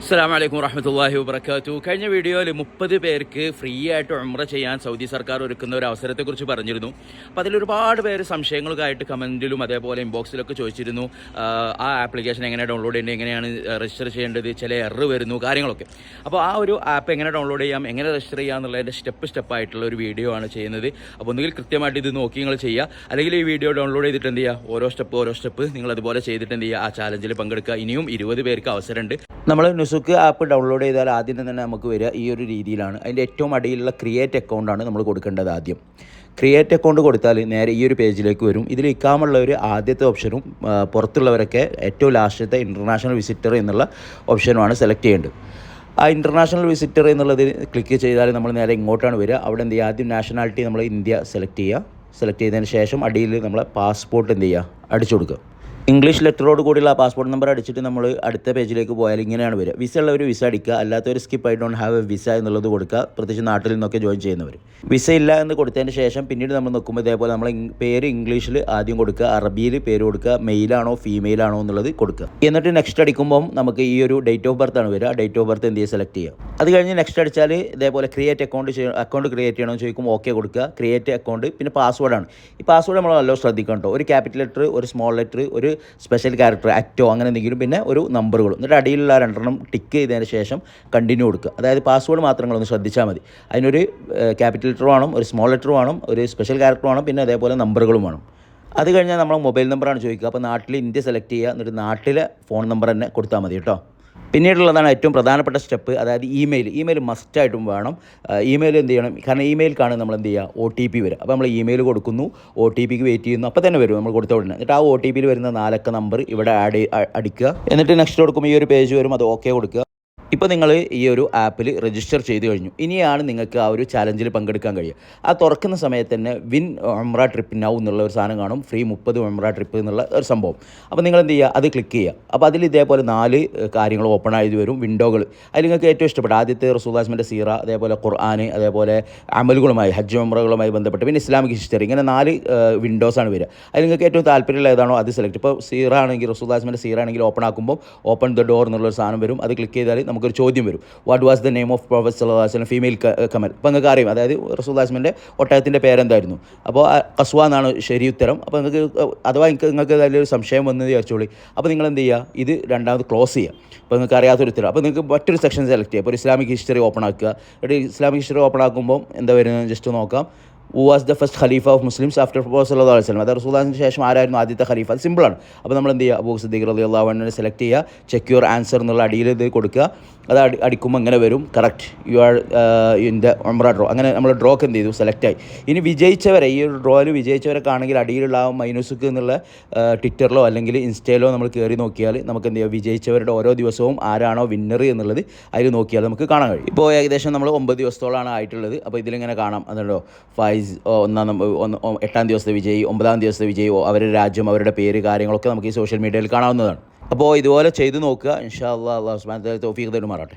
അസ്സാം വലൈക്കും വറഹമത്തല്ലാഹി വബർക്കാത്തു കഴിഞ്ഞ വീഡിയോയിൽ മുപ്പത് പേർക്ക് ഫ്രീ ആയിട്ട് ഉമ്ര ചെയ്യാൻ സൗദി സർക്കാർ ഒരുക്കുന്ന ഒരു അവസരത്തെക്കുറിച്ച് പറഞ്ഞിരുന്നു. അപ്പോൾ അതിൽ ഒരുപാട് പേര് സംശയങ്ങളൊക്കെ ആയിട്ട് കമന്റിലും അതേപോലെ ഇൻബോക്സിലൊക്കെ ചോദിച്ചിരുന്നു. ആ ആപ്ലിക്കേഷൻ എങ്ങനെ ഡൗൺലോഡ് ചെയ്യേണ്ടത് എങ്ങനെയാണ് രജിസ്റ്റർ ചെയ്യേണ്ടത് ചില എറർ വരുന്നു കാര്യങ്ങളൊക്കെ. അപ്പോൾ ആ ഒരു ആപ്പ് എങ്ങനെ ഡൗൺലോഡ് ചെയ്യാം എങ്ങനെ രജിസ്റ്റർ ചെയ്യാം എന്നുള്ളതിന്റെ സ്റ്റെപ്പ് സ്റ്റെപ്പ് ആയിട്ടുള്ള ഒരു വീഡിയോ ആണ് ചെയ്യുന്നത്. അപ്പോൾ ഒന്നുകിൽ കൃത്യമായിട്ട് ഇത് നോക്കി നിങ്ങൾ ചെയ്യുക. അല്ലെങ്കിൽ ഈ വീഡിയോ ഡൗൺലോഡ് ചെയ്തിട്ട് എന്ത് ചെയ്യുക? ഓരോ സ്റ്റെപ്പ് ഓരോ സ്റ്റെപ്പ് നിങ്ങൾ അതുപോലെ ചെയ്തിട്ട് എന്ത് ചെയ്യുക? ആ ചാലഞ്ചിൽ പങ്കെടുക്കുക. ഇനിയും ഇരുപത് പേർക്ക് അവസരമുണ്ട്. നമ്മൾ നുസുക്ക് ആപ്പ് ഡൗൺലോഡ് ചെയ്താൽ ആദ്യം തന്നെ നമുക്ക് വരിക ഈ ഒരു രീതിയിലാണ്. അതിന്റെ ഏറ്റവും അടിയിലുള്ള ക്രിയേറ്റ് അക്കൗണ്ടാണ് നമ്മൾ കൊടുക്കേണ്ടത് ആദ്യം. ക്രിയേറ്റ് അക്കൗണ്ട് കൊടുത്താൽ നേരെ ഈ ഒരു പേജിലേക്ക് വരും. ഇതിൽ ഇക്കാമുള്ള ഒരു ആദ്യത്തെ ഓപ്ഷനും പുറത്തുള്ളവരൊക്കെ ഏറ്റവും ലാസ്റ്റത്തെ ഇന്റർനാഷണൽ വിസിറ്റർ എന്നുള്ള ഓപ്ഷനുമാണ് സെലക്ട് ചെയ്യേണ്ടത്. ആ ഇന്റർനാഷണൽ വിസിറ്റർ എന്നുള്ളത് ക്ലിക്ക് ചെയ്താൽ നമ്മൾ നേരെ ഇങ്ങോട്ടാണ് വരിക. അവിടെ എന്ത് ചെയ്യുക? ആദ്യം നാഷണാലിറ്റി നമ്മൾ ഇന്ത്യ സെലക്ട് ചെയ്യുക. സെലക്ട് ചെയ്തതിന് ശേഷം അടിയിൽ നമ്മളെ പാസ്പോർട്ട് എന്ത് ചെയ്യുക? അടിച്ചു കൊടുക്കുക. ഇംഗ്ലീഷ് ലെറ്ററോട് കൂടിയുള്ള പാസ്പോർട്ട് നമ്പർ അടിച്ചിട്ട് നമ്മൾ അടുത്ത പേജിലേക്ക് പോയാൽ ഇങ്ങനെയാണ് വരിക. വിസ ഉള്ളവർ വിസ അടിക്കുക. അല്ലാത്തവർ skip I don't have a visa എന്നുള്ളത് കൊടുക്കുക. പ്രത്യേകിച്ച് നാട്ടിൽ നിന്നൊക്കെ ജോയിൻ ചെയ്യുന്നവർ. വിസ ഇല്ല എന്ന് കൊടുത്തതിന് ശേഷം പിന്നീട് നമ്മൾ നോക്കുമ്പോൾ ഇതേപോലെ നമ്മൾ പേര് ഇംഗ്ലീഷിൽ ആദ്യം കൊടുക്കുക. അറബിയിൽ പേര് കൊടുക്കുക. മെയിലാണോ ഫീമെയിലാണോ എന്നുള്ളത് കൊടുക്കുക. എന്നിട്ട് നെക്സ്റ്റ് അടിക്കുമ്പോൾ നമുക്ക് ഈ ഒരു ഡേറ്റ് ഓഫ് ബർത്ത് ആണ് വരിക. ഡേറ്റ് ഓഫ് ബർത്ത് എന്ത് ചെയ്യുക? സെലക്ട് ചെയ്യുക. അത് കഴിഞ്ഞ് നെക്സ്റ്റ് അടിച്ചാൽ ഇതേപോലെ ക്രിയേറ്റ് അക്കൗണ്ട് അക്കൗണ്ട് ക്രിയേറ്റ് ചെയ്യണമെന്ന് ചോദിക്കും ഓക്കെ കൊടുക്കുക. ക്രിയേറ്റ് അക്കൗണ്ട് പിന്നെ പാസ്വേഡാണ് ഈ പാസ്വേഡ് നമ്മൾ നല്ലോ ശ്രദ്ധിക്കണം കേട്ടോ. ഒരു ക്യാപിറ്റൽ ലെറ്റർ ഒരു സ്മോൾ ലെറ്റർ ഒരു സ്പെഷ്യൽ ക്യാരക്ടർ അറ്റോ അങ്ങനെ എന്തെങ്കിലും പിന്നെ ഒരു നമ്പറുകളും എന്നിട്ട് അടിയിലുള്ള രണ്ടെണ്ണം ടിക്ക് ചെയ്തതിന് ശേഷം കണ്ടിന്യൂ കൊടുക്കുക. അതായത് പാസ്വേഡ് മാത്രം നിങ്ങളൊന്ന് ശ്രദ്ധിച്ചാൽ മതി. അതിനൊരു ക്യാപിറ്റൽ ലെറ്റർ വേണം ഒരു സ്മോൾ ലെറ്റർ വേണം ഒരു സ്പെഷ്യൽ ക്യാരക്ടർ വേണം പിന്നെ അതേപോലെ നമ്പറുകളും വേണം. അത് കഴിഞ്ഞാൽ നമ്മൾ മൊബൈൽ നമ്പറാണ് ചോദിക്കുക. അപ്പോൾ നാട്ടിൽ ഇന്ത്യ സെലക്ട് ചെയ്യുക. എന്നിട്ട് നാട്ടിലെ ഫോൺ നമ്പർ തന്നെ കൊടുത്താൽ മതി കേട്ടോ. പിന്നീടുള്ളതാണ് ഏറ്റവും പ്രധാനപ്പെട്ട സ്റ്റെപ്പ് അതായത് ഇമെയിൽ ഇമെയിൽ മസ്റ്റായിട്ടും വേണം. ഇമെയിൽ എന്ത് ചെയ്യണം? കാരണം ഇമെയിൽ കാണും നമ്മൾ എന്ത് ചെയ്യുക ഒ ടി പി വരും. അപ്പോൾ നമ്മൾ ഇമെയിൽ കൊടുക്കുന്നു ഒ ടി പിക്ക് വെയിറ്റ് ചെയ്യുന്നു അപ്പോൾ തന്നെ വരും നമ്മൾ കൊടുത്ത ഉടനെ. എന്നിട്ട് ആ ഒ ടി പിയിൽ വരുന്ന നാലക്ക നമ്പർ ഇവിടെ ആഡ് അടിക്കുക. എന്നിട്ട് നെക്സ്റ്റ് കൊടുക്കുമ്പോൾ ഈ ഒരു പേജ് വരും അത് ഓക്കെ കൊടുക്കുക. ഇപ്പോൾ നിങ്ങൾ ഈ ഒരു ആപ്പിൽ രജിസ്റ്റർ ചെയ്ത് കഴിഞ്ഞു. ഇനിയാണ് നിങ്ങൾക്ക് ആ ഒരു ചാലഞ്ചിൽ പങ്കെടുക്കാൻ കഴിയുക. ആ തുറക്കുന്ന സമയത്ത് തന്നെ വിൻ ഒമ്ര ട്രിപ്പ് നൗ എന്നുള്ള ഒരു സാധനം കാണും. ഫ്രീ മുപ്പത് ഒമ്ര ട്രിപ്പ് എന്നുള്ള ഒരു സംഭവം. അപ്പോൾ നിങ്ങൾ എന്ത് ചെയ്യുക? അത് ക്ലിക്ക് ചെയ്യുക. അപ്പോൾ അതിൽ ഇതേപോലെ നാല് കാര്യങ്ങൾ ഓപ്പൺ ആയത് വരും. വിൻഡോകൾ അതിൽ നിങ്ങൾക്ക് ഏറ്റവും ഇഷ്ടപ്പെട്ട ആദ്യത്തെ റസൂദാസ്മിന്റെ സീറ അതേപോലെ ഖുർആൻ അതേപോലെ അമലുകളുമായി ഹജ്ജ് ഒമ്രകളുമായി ബന്ധപ്പെട്ട് പിന്നെ ഇസ്ലാമിക് ഹിസ്റ്ററി ഇങ്ങനെ നാല് വിൻഡോസാണ് വരിക. അതിൽ നിങ്ങൾക്ക് ഏറ്റവും താല്പര്യമുള്ള ഏതാണോ അത് സെലക്ട് ഇപ്പോൾ സീറ ആണെങ്കിൽ റസൂദാസ്മിന്റെ സീറ ആണെങ്കിൽ ഓപ്പൺ ആക്കുമ്പോൾ ഓപ്പൺ ദ ഡോർ എന്നുള്ളൊരു സാധനം വരും. അത് ക്ലിക്ക് ചെയ്താൽ നമുക്കൊരു ചോദ്യം വരും. What was the name of prophet's സല്ലാസ്ലം female Kamal. അപ്പോൾ നിങ്ങൾക്ക് അറിയാം. അതായത് റസൂദാസ്മിന്റെ ഒട്ടകത്തിന്റെ പേരെന്തായിരുന്നു? അപ്പോൾ കസ്വ എന്നാണ് ശരി ഉത്തരം. അപ്പോൾ നിങ്ങൾക്ക് അഥവാ നിങ്ങൾക്ക് നിങ്ങൾക്ക് അതിലൊരു സംശയം വന്ന് വിചാരിച്ചോളി. അപ്പോൾ നിങ്ങൾ എന്ത് ചെയ്യുക ഇത് രണ്ടാമത് ക്ലോസ് ചെയ്യുക അപ്പോൾ നിങ്ങൾക്ക് അറിയാത്തൊരു ഉത്തരം. അപ്പോൾ നിങ്ങൾക്ക് മറ്റൊരു സെക്ഷൻ സെലക്ട് ചെയ്യുക അപ്പോൾ ഒരു ഇസ്ലാമിക് ഹിസ്റ്ററി ഓപ്പൺ ആക്കുക. ഒരു ഇസ്ലാമിക് ഹിസ്റ്ററി ഓപ്പൺ ആക്കുമ്പോൾ എന്താ വരുന്നത്? ജസ്റ്റ് നോക്കാം. Was the first khalifa of Muslims after prophet അലൈഹി വസല്ലം അത് റസൂലിന് ശേഷം ആരായിരുന്നു ആദ്യത്തെ ഖലീഫ? അത് സിമ്പിളാണ് അപ്പോൾ നമ്മൾ എന്ത് ചെയ്യുക? അബൂ സിദ്ദീഖ് റലി അള്ളാഹുവിനെ സെലക്ട് ചെയ്യുക. ചെക്ക് യുവർ ആൻസർ എന്നുള്ള അടിയിൽ ഇത് കൊടുക്കുക. അത് അടി അടിക്കുമ്പോൾ ഇങ്ങനെ വരും. Correct you are in the umrah draw അങ്ങനെ നമ്മൾ ഡ്രോക്ക് എന്ത് ചെയ്തു? സെലക്ട് ആയി. ഇനി വിജയിച്ചവരെ ഈ ഒരു ഡ്രോയിൽ വിജയിച്ചവരൊക്കെ ആണെങ്കിൽ അടിയിലുള്ള ആ മൈനൂസുക്ക് എന്നുള്ള ട്വിറ്ററിലോ അല്ലെങ്കിൽ ഇൻസ്റ്റയിലോ നമ്മൾ കയറി നോക്കിയാൽ നമുക്ക് എന്ത് ചെയ്യാം? വിജയിച്ചവരുടെ ഓരോ ദിവസവും ആരാണോ വിന്നർ എന്നുള്ളത് അതിൽ നോക്കിയാൽ നമുക്ക് കാണാൻ കഴിയും. ഇപ്പോൾ ഏകദേശം നമ്മൾ ഒമ്പത് ദിവസത്തോളാണ് ആയിട്ടുള്ളത്. അപ്പോൾ ഇതിലിങ്ങനെ കാണാം. അതുണ്ടോ? ഫൈസ് ഒന്ന് എട്ടാം ദിവസത്തെ വിജയി ഒമ്പതാം ദിവസത്തെ വിജയി അവരുടെ രാജ്യം അവരുടെ പേര് കാര്യങ്ങളൊക്കെ നമുക്ക് ഈ സോഷ്യൽ മീഡിയയിൽ കാണാവുന്നതാണ്. അപ്പോൾ ഇതുപോലെ ചെയ്തു നോക്കുക. ഇൻഷാ അള്ളാഹ് അള്ളാഹു തആല തൗഫീഖ് തരുമാറാട്ടെ